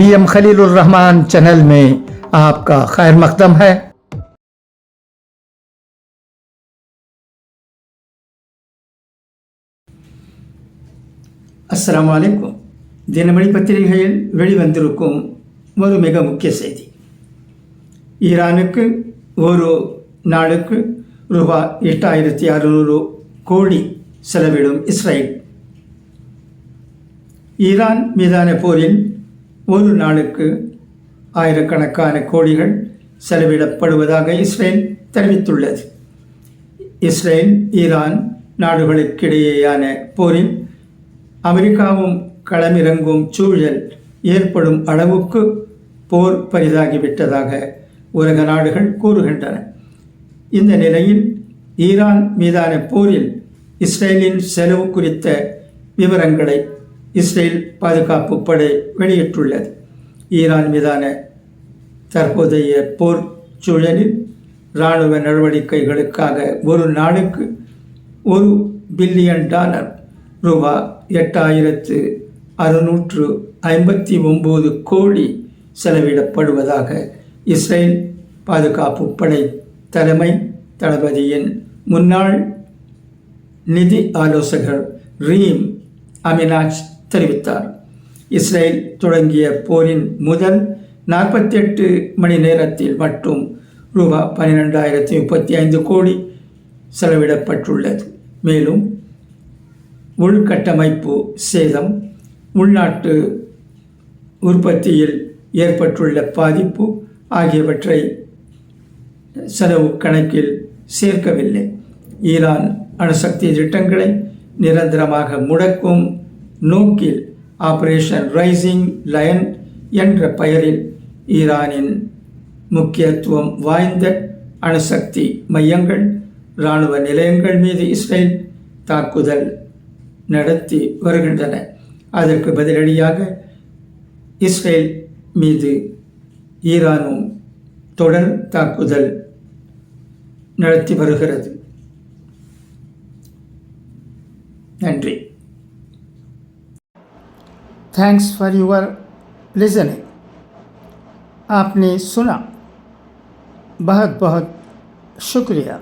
V M Khalilur Rahman channel में आपका खैर मकदम है அஸ்ஸலாமு அலைக்கும் தினமணி பத்திரிகையில் வெளிவந்திருக்கும் ஒரு மிக முக்கிய செய்தி ஈரானுக்கு ஒரு நாளுக்கு ரூபாய் எட்டாயிரத்தி அறுநூறு கோடி செலவிடும் இஸ்ரேல் ஈரான் மீதான போரில் ஒரு நாளுக்கு ஆயிரக்கணக்கான கோடிகள் செலவிடப்படுவதாக இஸ்ரேல் தெரிவித்துள்ளது. இஸ்ரேல் ஈரான் நாடுகளுக்கிடையேயான போரில் அமெரிக்காவும் களமிறங்கும் சூழல் ஏற்படும் அளவுக்கு போர் பரிதாகிவிட்டதாக உலக நாடுகள் கூறுகின்றன. இந்த நிலையில் ஈரான் மீதான போரில் இஸ்ரேலின் செலவு குறித்த விவரங்களை இஸ்ரேல் பாதுகாப்பு படை வெளியிட்டுள்ளது. ஈரான் மீதான தற்போதைய போர் சூழலில் இராணுவ நடவடிக்கைகளுக்காக ஒரு நாளுக்கு ஒரு பில்லியன் டாலர் ரூபா எட்டாயிரத்து அறுநூற்று ஐம்பத்தி ஒம்பது கோடி செலவிடப்படுவதாக இஸ்ரேல் பாதுகாப்பு படை தலைமை தளபதியின் முன்னாள் நிதி ஆலோசகர் ரீம் அமினாஜ் தெரிவித்தார். இஸ்ரேல் தொடங்கிய போரின் முதல் நாற்பத்தி எட்டு மணி நேரத்தில் மட்டும் ரூபா பன்னிரெண்டாயிரத்தி முப்பத்தி ஐந்து கோடி செலவிடப்பட்டுள்ளது. மேலும் உள்கட்டமைப்பு சேதம் உள்நாட்டு உற்பத்தியில் ஏற்பட்டுள்ள பாதிப்பு ஆகியவற்றை செலவு கணக்கில் சேர்க்கவில்லை. ஈரான் அணுசக்தி திட்டங்களை நிரந்தரமாக முடக்கும் நோக்கில் ஆபரேஷன் ரைசிங் லயன் என்ற பெயரில் ஈரானின் முக்கியத்துவம் வாய்ந்த அணுசக்தி மையங்கள் இராணுவ நிலையங்கள் மீது இஸ்ரேல் தாக்குதல் நடத்தி வருகின்றன. அதற்கு பதிலடியாக இஸ்ரேல் மீது ஈரானும் தொடர் தாக்குதல் நடத்தி வருகிறது. நன்றி. थैंक्स फॉर योर लिजनिंग आपने सुना। बहुत बहुत शुक्रिया।